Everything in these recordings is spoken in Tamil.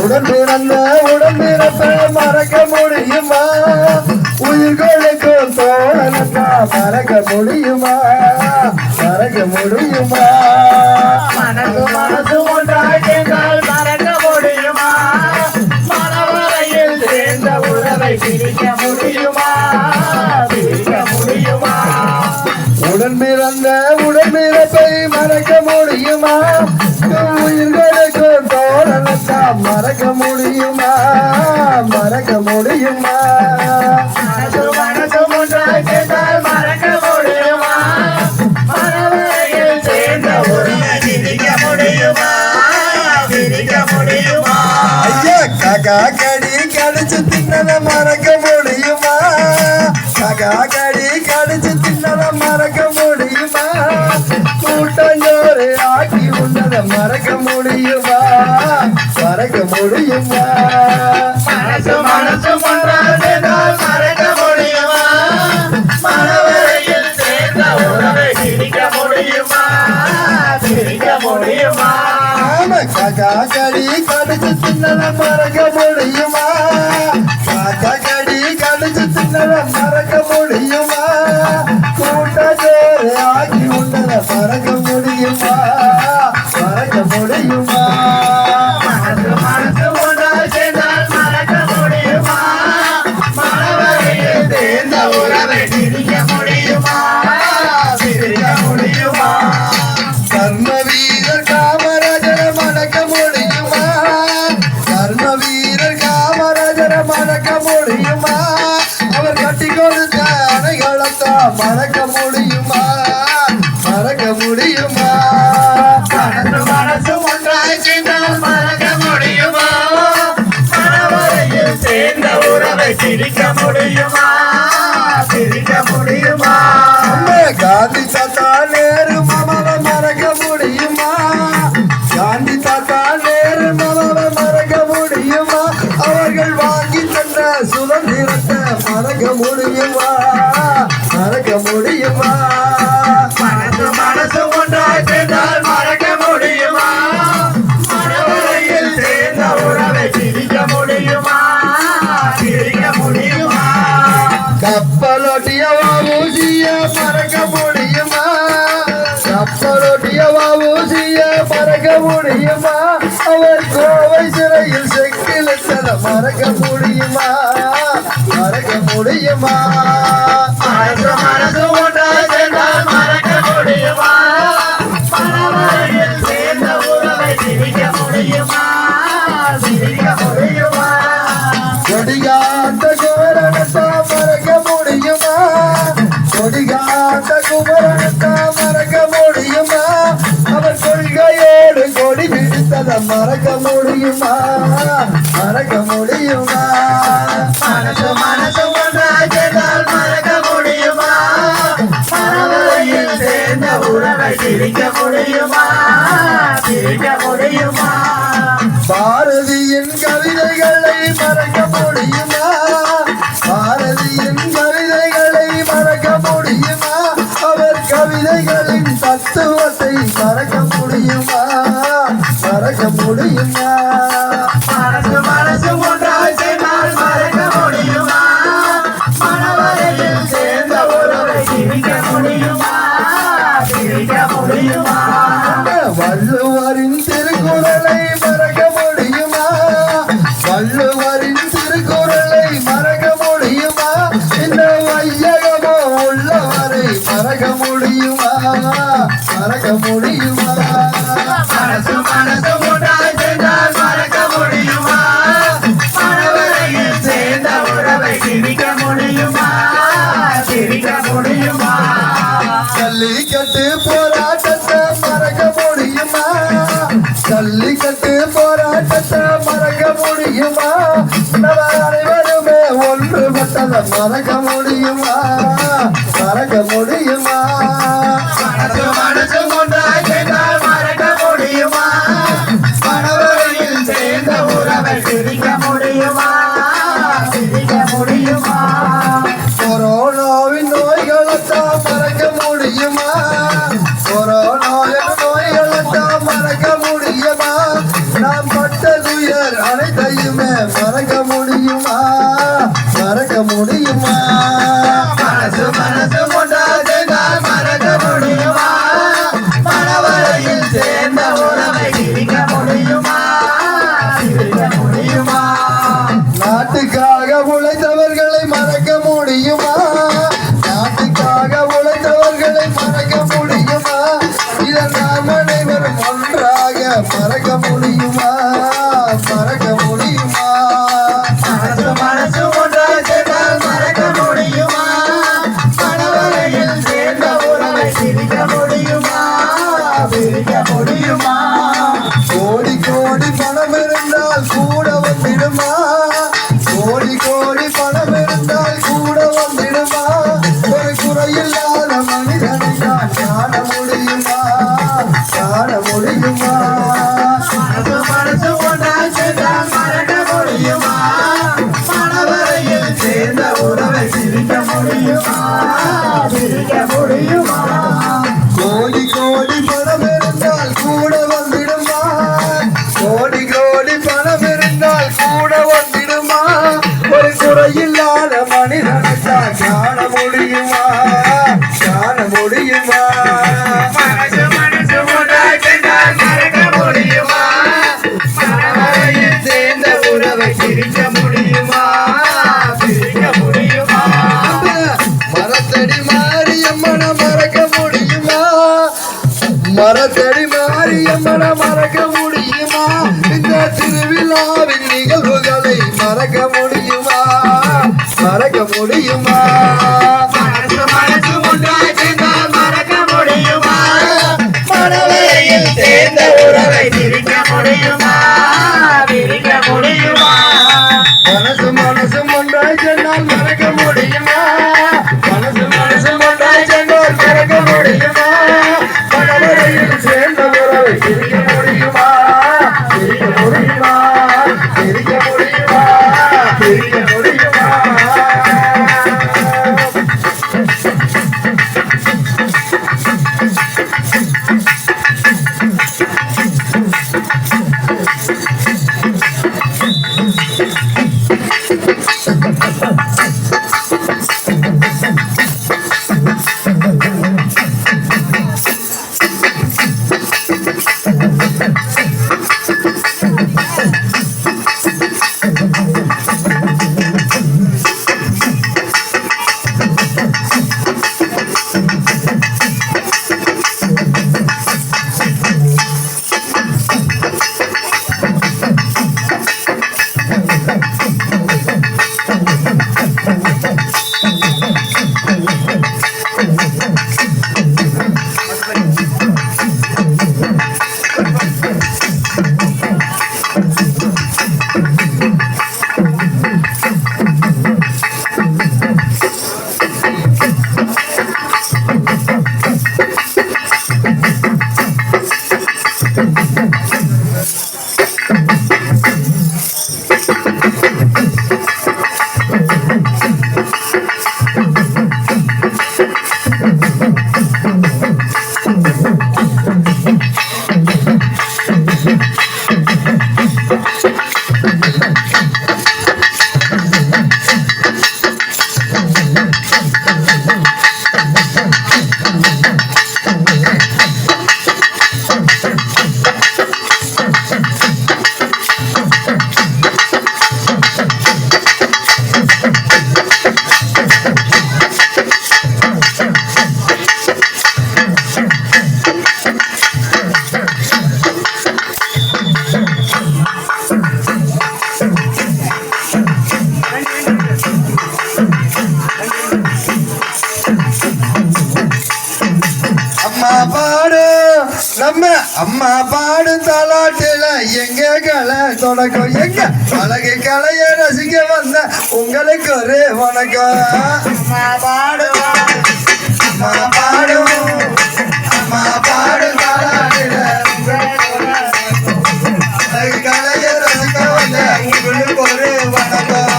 உடன் பிறந்த உடன் பிறப்ப மறக்க முடியுமா? உயிர்களுக்கும் தோழனத்தா மறக்க முடியுமா? மறக்க முடியுமா? மனது மனது ஒன்றாய் சேர்ந்தால் மறக்க முடியுமா? மனவரையில் சேர்ந்த உறவை பிரிக்க முடியுமா? பிரிக்க முடியுமா? உடன் பிறந்த உடன் பிறப்பை கடி கடிச்சு தின்னத மறக்க முடியுமா? காக்கா கடி கடிச்சு தின்னத மறக்க முடியுமா? கூட்டஞ்சோறு ஆக்கி உண்டத மறக்க முடியுமா? மறக்க முடியுமா? மறக்க முடியுமா? மனசு மனசு ஒன்றாய் சேர்ந்தால் மறக்க முடியுமா? மனவரையில் சேர்ந்த உறவை சிரிக்க முடியும்? முடியுமா மனசு மனசு ஒன்றாய் சேர்ந்தால் மறக்க முடியுமா? மனவரையில் சேர்ந்த உறவை பிரிக்க முடியுமா? பிரிக்க முடியுமா? கொடிகாத்த குமரனத்தா மறக்க முடியுமா? கொடிகாத்த குமரனத்தா மறக்க முடியுமா? அவர் கொள்கையோடு கொடி மறக்க முடியுமா? மறக்க முடியுமா சிரிக்க முடியுமா சிரிக்க முடியுமா? ஜல்லிக்கட்டு போராட்டத்தை மறக்க முடியுமா? ஜல்லிக்கட்டு போராட்டத்தை மறக்க முடியுமா நம்ம அனைவருமே ஒன்றுபட்டதை மறக்க முடியுமா மறக்க முடியும்? பிடிக்க முடியுமா கோடி கோடி பணம் இருந்தால் கூட வந்திடுமா? கோடி கோடி பணம் இருந்தால் கூட வந்திடுமா? ஒரு குறையில்லாத மனிதனுக்காக காண முடியுமா முடியுமா? நம்ம அம்மா பாடு தலாட்டில எங்க கலை தொடக்கம்? எங்க? அழகு கலைய ரசிக்க வந்த உங்களுக்கு ஒரு வணக்கம். அம்மா பாடு அம்மா பாடும் அம்மா பாடு தலாட்டில அழகு கலைய ரசிக்க வந்த உங்களுக்கு ஒரு வணக்கம்.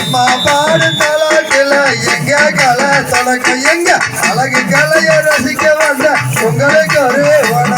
அம்மா பாடு தலாட்டில எங்க கலை தொடக்கம்? எங்க? அழகு கலைய ரசிக்க வந்த உங்களுக்கு ஒரு வணக்கம்.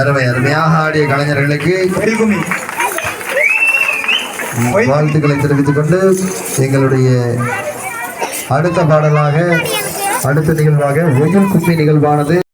அருமை அருமை அருமையாக ஆடிய கலைஞர்களுக்கு வாழ்த்துக்களை தெரிவித்துக் கொண்டு எங்களுடைய அடுத்த பாடலாக அடுத்த நிகழ்வாக ஒயில் கும்மி நிகழ்வானது.